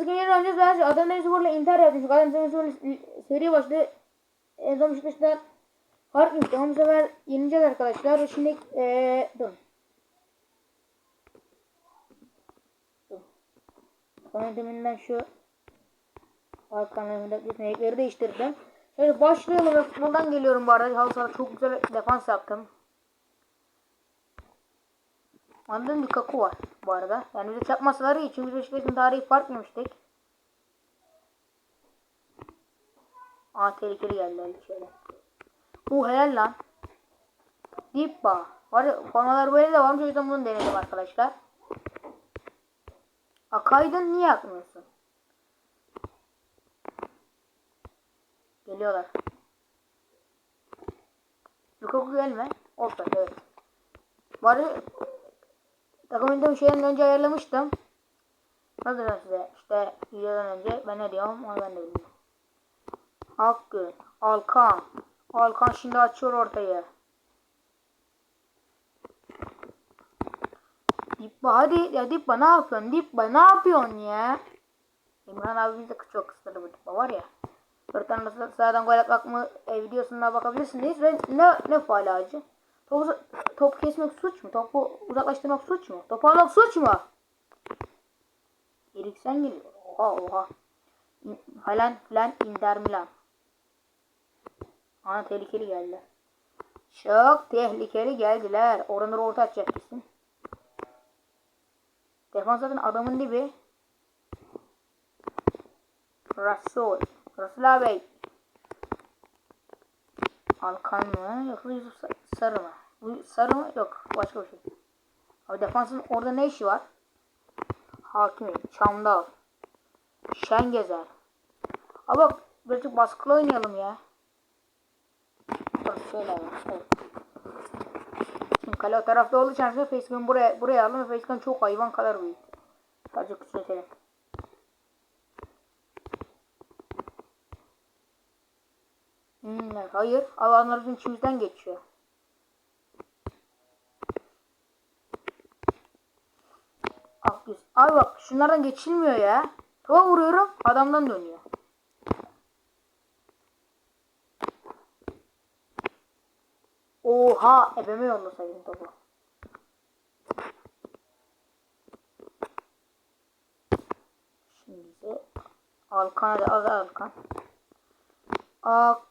İkinci yarı oynayacağız. Ben Adana Demirspor'la intihar yapmıştık. Adana Demirspor'la seri başladı. En son Beşiktaş'tan fark yemiştik. Ama bu sefer yeneceğiz arkadaşlar. Şimdi eee dur. Dur. Yönetiminden şu arkalarında yetenekleri değiştirdim. Şöyle başlayalım ve futboldan geliyorum bu arada. Halı sahada çok güzel defans yaptım. Anladın Lukaku var bu arada. Yani bize çakmasaları için biz Beşiktaş'ın tarihi fark yemiştik. Aa tehlikeli geldi şöyle. Bu helal lan. Dippa. Var ya formalar böyle de varmış o yüzden bunu denedim arkadaşlar. Akaydın niye yakmıyorsun? Geliyorlar. Lukaku gelme. Olsun evet. Bari takımında bir şeyden önce ayarlamıştım. Diyeyim size? İşte videodan önce ben ne diyorum onu ben de bilmiyorum. Hakkı, Alkan. Alkan şimdi açıyor ortayı. Dipba hadi ya Dipba ne yapıyorsun? Dipba ne yapıyorsun ya? İmran abimiz de çok kıstırdı bu Dipba var ya. Dört tane sağ- sağdan gol atmak mı e, videosunda bakabilirsiniz. Ve ne, ne faal? Topu, top kesmek suç mu? Topu uzaklaştırmak suç mu? Topu almak suç mu? Eriksen geliyor. Oha oha. Falan filan Inter Milan. Ana tehlikeli geldiler. Çok tehlikeli geldiler. Oranları orta açacak kesin. Defans zaten adamın dibi. Rasul. Rasul abi. Alkan mı? Yoksa Yusuf Sa- Sarı mı? Bu Sarı mı? Yok. Başka bir şey. Abi defansın orada ne işi var? Hakim. Çamdal. Şengezer. Abi bak birazcık baskılı oynayalım ya. Bak şöyle. Evet. Şimdi kale o tarafta olduğu için arkadaşlar Facegun buraya buraya aldım Facegun çok hayvan kadar büyük. Sadece küçültelim. Hmm, hayır. Alanlar bizim içimizden geçiyor. Abi bak şunlardan geçilmiyor ya. Topa vuruyorum adamdan dönüyor. Oha ebeme yollasaydın topu. Şimdi Alkan hadi az Alkan. Akgüz.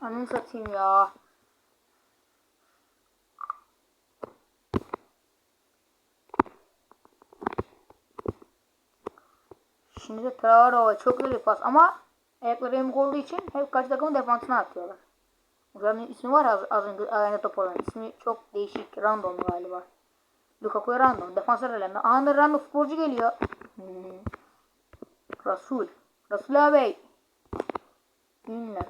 Anını satayım ya. Şimdi Traore çok güzel bir pas ama ayakları yamuk olduğu için hep karşı takımın defansına atıyorlar. Onların ismi var az, az önce aynı top olan. İsmi çok değişik. Random galiba. Lukaku random. Defanslar elinde. Aha random futbolcu geliyor. Hmm. Rasul. Rasul abi. Dinler.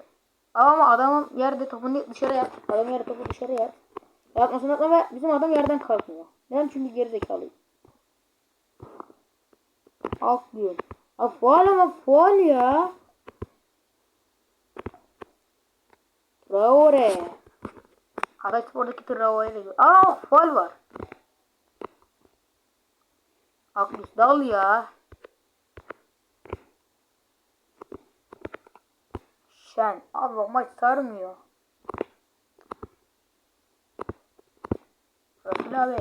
Ama adamın yerde topunu dışarı yat. Adam yerde topu dışarı yat. Yapmasın atma ve bizim adam yerden kalkmıyor. Neden? Çünkü geri zekalıyım. Aklıyor. Ha faal ama faal ya. Traore. Hatay Spor'daki Traore'ye de Aa faal var. Aklus dal ya. Şen. Abi maç sarmıyor. Rasul abi.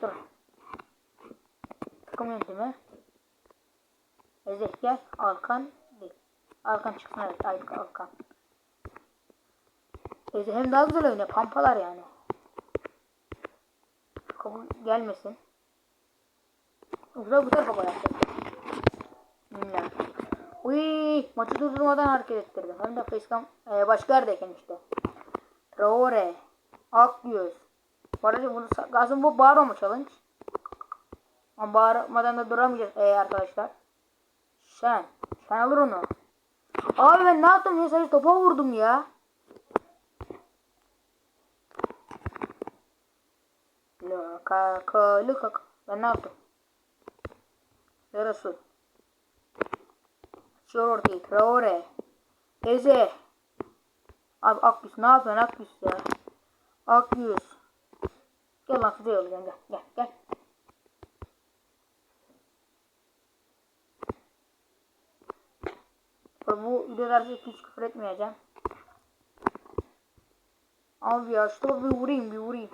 Dur. Takım yönetimi. Ezek gel. Alkan değil. Alkan çıksın evet. Alkan. Ezek hem daha güzel oynuyor. Pampalar yani. Kabul gelmesin. Bu tarafa gol atacak. Bilmem. Uy, maçı durdurmadan hareket ettirdim. Hem de facecam e, başka yerdeyken işte. Traore. Akgöz. Arada bunu aslında bu bağırma challenge. Ama bağırmadan da duramayacağız e, arkadaşlar. Şen. Şen alır onu. Abi ben ne yaptım ya sadece topa vurdum ya. Lukaku, Lukaku. Ben ne yaptım? Yarası. Açıyor ortayı. Traore. Eze. Abi Akgüs ne yapıyorsun Akgüs ya? Akgüs. Gel lan yolu gel gel gel. gel. Bu videolarda hiç küfür etmeyeceğim. Abi ya şu topu bir vurayım bir vurayım.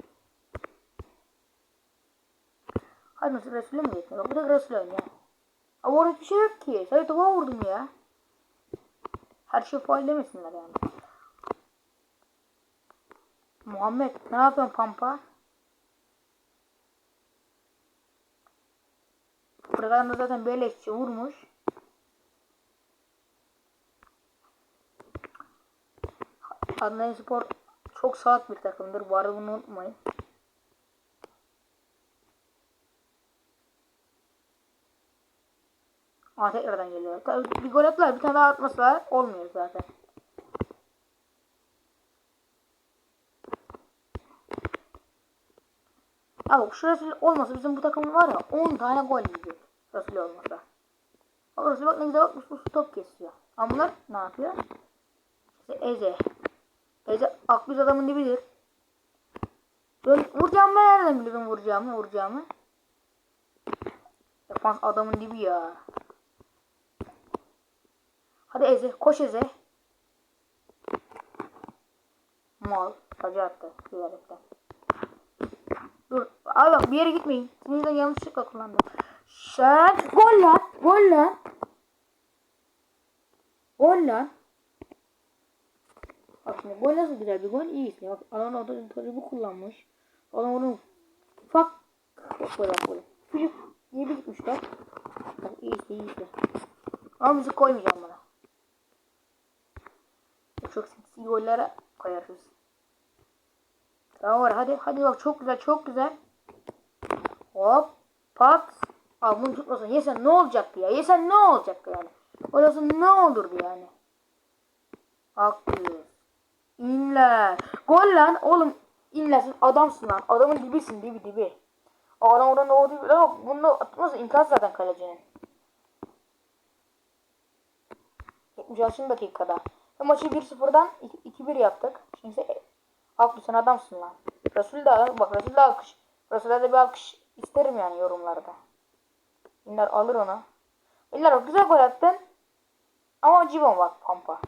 Hadi nasıl Resul'e mi gitmiyor? Bak bu da Resul'e ya. Ama orada bir şey yok ki. Sadece topa vurdum ya. Her şey faal demesinler yani. Muhammed ne yapıyorsun pampa? Buradan da zaten beleşçi vurmuş. Adnan Spor çok saat bir takımdır. Bu arada unutmayın. Aa tekrardan geliyor. Tabii bir gol attılar. Bir tane daha atması var. Olmuyor zaten. Abi şu Resul olmasa bizim bu takımın var ya 10 tane gol yiyecek. Resul olmasa. Bak Resul bak ne güzel bakmış bu top kesiyor. Ama bunlar ne yapıyor? İşte Eze. Eze aklı adamın dibidir. Ben vuracağım ben nereden biliyorum vuracağımı vuracağımı. Defans adamın dibi ya. Hadi Eze koş Eze. Mal. Tacı attı. Güzellikten. Dur. Abi bak bir yere gitmeyin. Sinirden yanlışlıkla kullandım. Sen gol lan. Gol lan. Gol lan. Bak gol nasıl güzel bir gol. İyi işte. Bak adam orada topu kullanmış. Adam onu bak böyle böyle. İyi bir gitmiş bak. Bak iyi işte iyi işte. Ama müzik koymayacağım buna. Çok seksi gollere koyarız. Tamam var hadi hadi bak çok güzel çok güzel. Hop pat. Abi bunu tutmasan yesen ne olacaktı ya? Yesen ne olacaktı yani? Orası ne olurdu yani? Haklıyız. İnler. Gol lan oğlum. İnlersin adamsın lan. Adamın dibisin dibi dibi. Adam oradan o dibi. Ama bunu atması imkansız zaten kalecinin. 76 dakikada. Ve maçı 1-0'dan 2-1 yaptık. Şimdi Haklı sen adamsın lan. Resul de bak Resul de alkış. Resul'e de bir alkış isterim yani yorumlarda. İnler alır onu. İnler bak güzel gol attın. Ama Cibon bak pampa.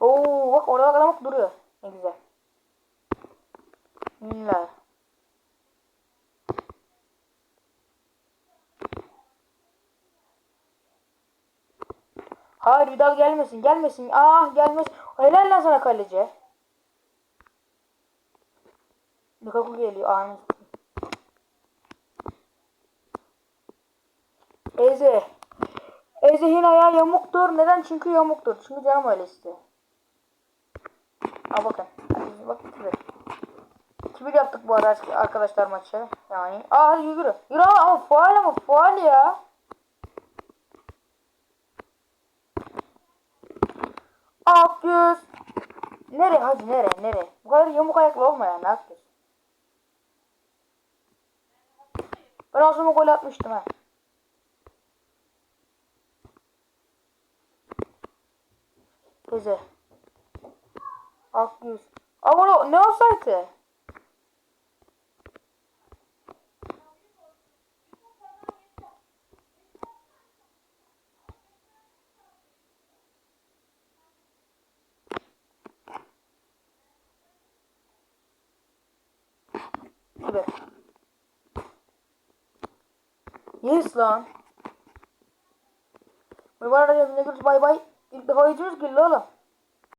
Oo bak orada adam bak duruyor. Ne güzel. İnler. Hayır Vidal gelmesin gelmesin. Ah gelmesin. Helal lan sana kaleci. Lukaku geliyor. Anı. Eze. Eze'nin ayağı yamuktur. Neden? Çünkü yamuktur. Çünkü canım öyle istiyor. Aa bakın. Hadi bak 2-1. 2-1 yaptık bu arada arkadaşlar maçı. Yani. Aa hadi yürü. Yürü ama faal ama faal ya. Akgüz. Nereye hadi nereye nereye? Bu kadar yamuk ayaklı olma yani Akgüz. Ben aslında gol atmıştım ha. Göze. Akgüz. Ama ne olsaydı? Evet. Yes lan. Arada ne görüyoruz bay bay. İlk defa yüzümüz güldü oğlum.